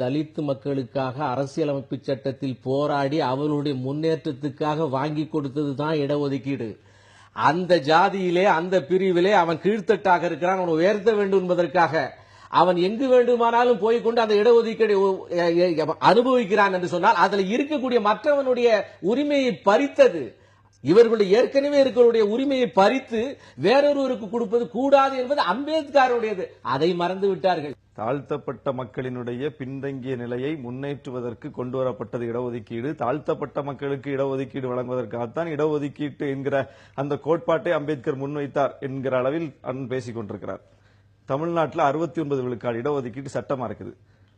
தலித் மக்களுக்காக அரசியலமைப்பு சட்டத்தில் போராடி அவர்களுடைய முன்னேற்றத்துக்காக வாங்கி கொடுத்தது தான் இடஒதுக்கீடு. அந்த ஜாதியிலே அந்த பிரிவிலே அவன் கீழ்த்தட்டாக இருக்கிறான் அவன் உயர்த்த வேண்டும் என்பதற்காக. அவன் எங்கு வேண்டுமானாலும் போய் கொண்டு அந்த இடஒதுக்கீடு அனுபவிக்கிறான் என்று சொன்னால் அதில் இருக்கக்கூடிய மற்றவனுடைய உரிமையை பறித்தது. இவர்களுடைய ஏற்கனவே இருக்கிறவருடைய உரிமையை பறித்து வேறொருவருக்கு கொடுப்பது கூடாது என்பது அம்பேத்கருடையது. அதை மறந்து விட்டார்கள். தாழ்த்தப்பட்ட மக்களினுடைய பின்தங்கிய நிலையை முன்னேற்றுவதற்கு கொண்டு வரப்பட்டது இடஒதுக்கீடு. தாழ்த்தப்பட்ட மக்களுக்கு இடஒதுக்கீடு வழங்குவதற்காகத்தான் இடஒதுக்கீட்டு என்கிற அந்த கோட்பாட்டை அம்பேத்கர் முன்வைத்தார் என்கிற அளவில் அண்ணன் பேசிக் கொண்டிருக்கிறார். தமிழ்நாட்டில் அறுபத்தி ஒன்பது விழுக்காடு இடஒதுக்கீடு சட்டமா இருக்குது.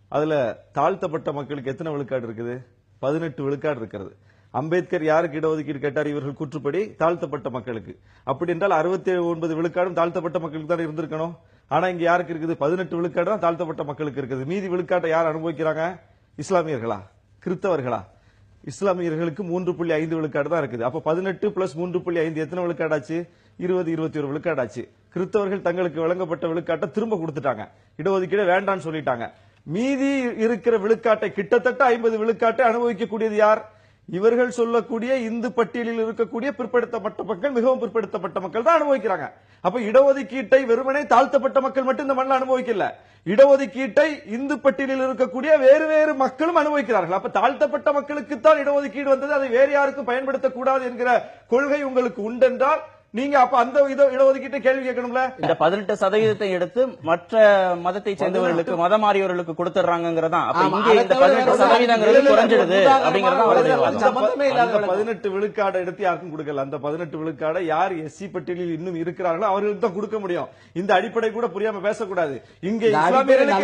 அதுல தாழ்த்தப்பட்ட மக்களுக்கு எத்தனை விழுக்காடு இருக்குது? பதினெட்டு விழுக்காடு இருக்கிறது. அம்பேத்கர் யாருக்கு இடஒதுக்கீடு கேட்டார்? இவர்கள் கூற்றுப்படி தாழ்த்தப்பட்ட மக்களுக்கு. அப்படி என்றால் அறுபத்தி ஒன்பது விழுக்காடும் தாழ்த்தப்பட்ட மக்களுக்கு தான் இருந்திருக்கணும்? ஆனா இங்க யாருக்கு இருக்குது? பதினெட்டு விழுக்காடு தான் தாழ்த்தப்பட்ட மக்களுக்கு இருக்குது. மீதி விழுக்காட்டை யார் அனுபவிக்கிறாங்க? இஸ்லாமியர்களா? கிறிஸ்தவர்களா இஸ்லாமியர்களுக்கு மூன்று புள்ளி ஐந்து விழுக்காடு தான் இருக்குது. அப்ப பதினெட்டு பிளஸ் மூன்று புள்ளி ஐந்து எத்தனை விழுக்காடாச்சு? இருபது இருபத்தி ஒரு விழுக்காடாச்சு. கிறிஸ்தவர்கள் தங்களுக்கு வழங்கப்பட்ட விழுக்காட்டை திரும்ப கொடுத்துட்டாங்க. இடஒதுக்கீடு வேண்டாம்னு சொல்லிட்டாங்க. மீதி இருக்கிற விழுக்காட்டை கிட்டத்தட்ட ஐம்பது விழுக்காட்டை அனுபவிக்கக்கூடியது யார்? இவர்கள் சொல்லக்கூடிய இந்து பட்டியலில் இருக்கக்கூடிய பிற்படுத்தப்பட்ட மக்கள் மிகவும் பிற்படுத்தப்பட்ட மக்கள் தான் அனுபவிக்கிறாங்க. அப்ப இடஒதுக்கீட்டை வெறுமனே தாழ்த்தப்பட்ட மக்கள் மட்டும் இந்த மண்ணில் அனுபவிக்கல. இடஒதுக்கீட்டை இந்து பட்டியலில் இருக்கக்கூடிய வேறு வேறு மக்களும் அனுபவிக்கிறார்கள். அப்ப தாழ்த்தப்பட்ட மக்களுக்கு தான் இடஒதுக்கீடு வந்தது. அதை வேறு யாருக்கும் பயன்படுத்தக்கூடாது என்கிற கொள்கை உங்களுக்கு உண்டென்றால் நீங்க அப்ப அந்த இட- இடஒதுக்கீட்டை கேள்வி கேட்கணும்ல? இந்த பதினெட்டு சதவீதத்தை எடுத்து மற்ற மதத்தை சேர்ந்தவர்களுக்கு மதம் மாறியவர்களுக்கு இந்த தவிர பதினெட்டு சதவீதங்கிறது ஒண்ணும் குறைஞ்சிடுது இல்ல. அப்படிங்கறத அவருடைய அந்த வாதம். சம்பந்தமே இல்லாத அந்த விளக்கம். பதினெட்டு விழுக்காடை எடுத்து யாருக்கும் கொடுக்கல. அந்த பதினெட்டு விழுக்காடை யார் எஸ்சி பட்டியலில் இன்னும் இருக்கிறார்களோ அவர்களுக்கு தான் கொடுக்க முடியும். இந்த அடிப்படை கூட புரியாம பேசக்கூடாது. இங்க இஸ்லாமியர்களுக்கு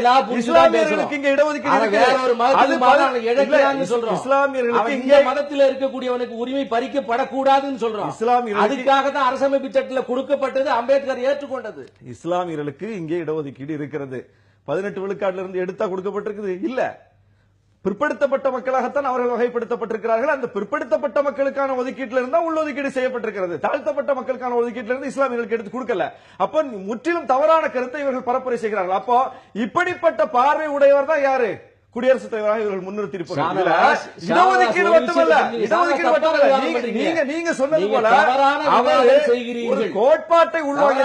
இங்க இடஒதுக்கீடு சொல்றோம். இஸ்லாமியர்களுக்கு இங்கே மதத்துல இருக்கக்கூடியவனுக்கு உரிமை பறிக்கப்படக்கூடாதுன்னு சொல்றோம். இஸ்லாமியர்களுக்கு- அதுக்காக தான் அரசமைப்பு சட்டத்தில் கொடுக்கப்பட்டது அம்பேத்கர் ஏற்றுக்கொண்டது. இஸ்லாமியர்களுக்கு இங்கே இடஒதுக்கீடு இருக்கிறது. பதினெட்டு விழுக்காட்டுல இருந்து எடுத்தா கொடுக்கப்பட்டிருக்குது? இல்ல. பிற்படுத்தப்பட்ட மக்களாகத்தான் அவர்கள் வகைப்படுத்தப்பட்டிருக்கிறார்கள். அந்த பிற்படுத்தப்பட்ட மக்களுக்கான ஒதுக்கீட்டில் இருந்தா உள்ஒதுக்கீடு செய்யப்பட்டிருக்கிறது. தாழ்த்தப்பட்ட மக்களுக்கான ஒதுக்கீட்டில் இருந்து இஸ்லாமியர்களுக்கு எடுத்து கொடுக்கல. அப்ப முற்றிலும் தவறான கருத்தை இவர்கள் பரப்புரை செய்கிறார்கள். அப்போ இப்படிப்பட்ட பார்வை உடையவர் தான் யாரு? குடியரசுத் தலைவராக இவர்கள் இடஒதுக்கீடு மட்டுமல்ல இடஒதுக்கீடு மட்டுமல்ல விவாதம் நீங்க-. நீங்க சொன்னது போல. ஒரு கோட்பாட்டை உள்வாங்கி.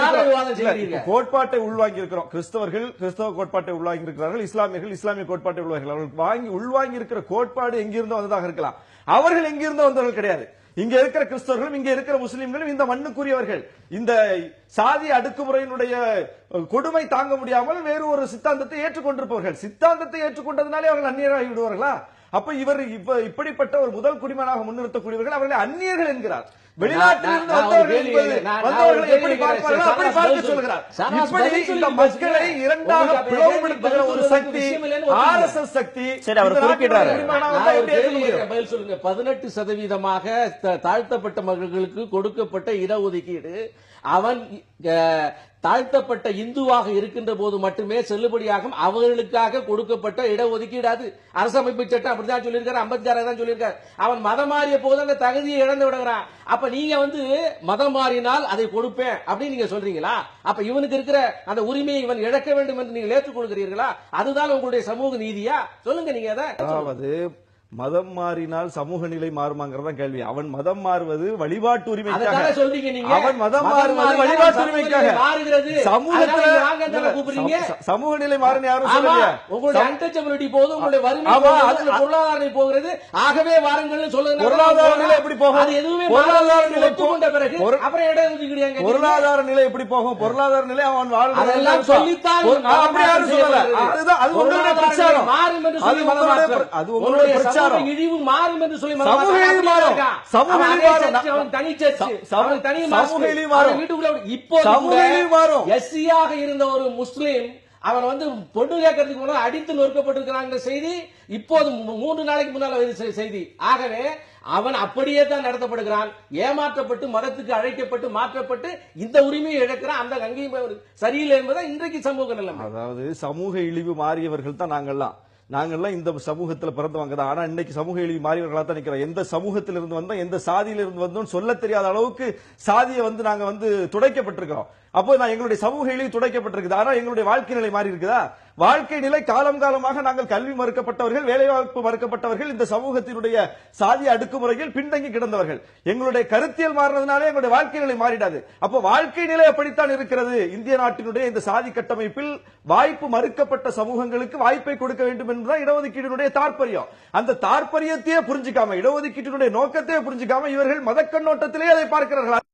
கோட்பாட்டை உள்வாங்கி இருக்கிறோம் கிறிஸ்தவர்கள் கிறிஸ்தவ கோட்பாட்டை உள்வாங்கி இருக்கிறார்கள் இஸ்லாமியர்கள் இஸ்லாமிய கோட்பாட்டை உள்வாங்கி அவர்கள் வாங்கி உள்வாங்கி இருக்கிற கோட்பாடு எங்கிருந்தோ வந்ததாக இருக்கலாம் அவர்கள் எங்கிருந்தோ வந்தவர்கள் கிடையாது இங்க இருக்கிற கிறிஸ்தவர்களும் இங்க இருக்கிற முஸ்லிம்களும் இந்த மண்ணுக்குரியவர்கள். இந்த சாதி அடுக்குமுறையினுடைய கொடுமை தாங்க முடியாமல் வேறு ஒரு சித்தாந்தத்தை ஏற்றுக்கொண்டிருப்பவர்கள். சித்தாந்தத்தை ஏற்றுக்கொண்டதுனாலே அவர்கள் அந்நியராகி விடுவார்களா? அப்ப இவர் இப்ப இப்படிப்பட்ட ஒரு முதல் குடிமனாக முன்னிறுத்தக்கூடியவர்கள் அவர்களை அந்நியர்கள் என்கிறார். வெளிநாட்டிலிருந்து வந்தவர்கள் எப்படி. பார்ப்பார்கள் அப்படி பார்க்க சொல்கிறார். இப்படி இந்த மக்களை. இரண்டாக பிளவுபடுத்துகிற ஒரு சக்தி சக்தி சரி, அவர் குறிப்பிடுறாரு. பதில் சொல்லுங்க. பதினெட்டு சதவீதமாக தாழ்த்தப்பட்ட மக்களுக்கு கொடுக்கப்பட்ட இடஒதுக்கீடு அவன் தாழ்த்தப்பட்ட இந்துவாக இருக்கின்ற போது மட்டுமே செல்லுபடியாகும். அவர்களுக்காக கொடுக்கப்பட்ட இடஒதுக்கீடு அது. அரசமைப்பு சட்டம் அப்படிதான் சொல்லியிருக்காரு அம்பேத்கர் தான் சொல்லியிருக்காரு. அவன் மதம் மாறிய போது அந்த தகுதியை இழந்து விடுகிறான். அப்ப நீங்க வந்து மதம் மாறினால் அதை கொடுப்பேன் அப்படின்னு நீங்க சொல்றீங்களா? அப்ப இவனுக்கு இருக்கிற அந்த உரிமையை இவன் இழக்க வேண்டும் என்று நீங்கள் ஏற்றுக்கொள்கிறீர்களா? அதுதான் உங்களுடைய சமூக நீதியா? சொல்லுங்க நீங்க அதை. அதாவது மதம் மாறினால் சமூக நிலை மாறுமாங்கிறதா கேள்வி அவன் மதம் மாறுவது வழிபாட்டு உரிமைக்காக. அவன் மதம் மாறுவது வழிபாட்டு உரிமைக்காக. சமூகத்துல சமூக நிலை மாறுன்னு யாரும் சொல்லலையே உங்களுடைய untouchability போகுது, உங்களுடைய வறுமை பொருளாதார நிலை போகிறது. ஆகவே வாருங்கள்னு சொல்லுங்க. பொருளாதார நிலை எப்படி போகும்? எதுவுமே பொருளாதார. நிலை ஒத்துக்கொண்ட பிறகு அப்புறம் இடம் ஒதுக்கீடு எங்க கேட்டீங்க? பொருளாதார நிலை எப்படி போகும் பொருளாதார நிலை அவன் நிலை சொல்லித்தான் அப்படி யாரும் சொல்லல. அதுதான் அது உங்களுடைய பிரச்சாரம் அது உங்களுடைய. பிரச்சாரம் இழிவு மாறும் என்று சொல்லி சமூக. இழிவு மாறும். சமூக இழிவு தனி சர்ச்சு. தனி சமூக. இழிவு மாறும். வீட்டுக்குள்ள இப்போது சமூக இழிவு மாறும். எஸ்சியாக இருந்த ஒரு முஸ்லீம் அவன் வந்து பொண்ணு கேட்கறதுக்கு முன்னாடி அடித்து நொறுக்கப்பட்டிருக்கிறாங்க செய்தி இப்போது மூன்று நாளைக்கு முன்னால செய்தி ஆகவே அவன் அப்படியே தான் நடத்தப்படுகிறான் ஏமாற்றப்பட்டு மதத்துக்கு அழைக்கப்பட்டு மாற்றப்பட்டு இந்த உரிமையை இழக்கிறான் அந்த கங்கை சரியில்லை என்பதை இன்றைக்கு சமூக நிலைமை அதாவது சமூக இழிவு மாறியவர்கள் தான் நாங்கெல்லாம் நாங்கெல்லாம் இந்த சமூகத்தில் பிறந்தவங்க தான் ஆனா இன்னைக்கு சமூக எழுதி மாறியவர்களாக தான் நிற்கிறோம் எந்த சமூகத்திலிருந்து இருந்து வந்தோம்? எந்த சாதியில இருந்து வந்தோம் சொல்ல தெரியாத அளவுக்கு சாதியை வந்து நாங்க வந்து துடைக்கப்பட்டிருக்கிறோம். அப்போ நான் எங்களுடைய சமூக இழிவு துடைக்கப்பட்டிருக்குது. ஆனால் எங்களுடைய வாழ்க்கை நிலை மாறி இருக்குதா வாழ்க்கை நிலை காலம் காலமாக நாங்கள் கல்வி மறுக்கப்பட்டவர்கள் வேலைவாய்ப்பு மறுக்கப்பட்டவர்கள் இந்த சமூகத்தினுடைய சாதி அடுக்குமுறையில் பின்தங்கி கிடந்தவர்கள். எங்களுடைய கருத்தியல் மாறினதுனாலே எங்களுடைய வாழ்க்கை நிலை மாறிடாது. அப்போ வாழ்க்கை நிலை அப்படித்தான் இருக்கிறது? இந்திய நாட்டினுடைய இந்த சாதி கட்டமைப்பில் வாய்ப்பு மறுக்கப்பட்ட சமூகங்களுக்கு வாய்ப்பை கொடுக்க வேண்டும் என்பதுதான் இடஒதுக்கீட்டினுடைய தாற்பயம். அந்த தாற்பயத்தையே புரிஞ்சுக்காம இடஒதுக்கீட்டினுடைய நோக்கத்தையே புரிஞ்சுக்காம இவர்கள் மத கண்ணோட்டத்திலே அதை பார்க்கிறார்கள்?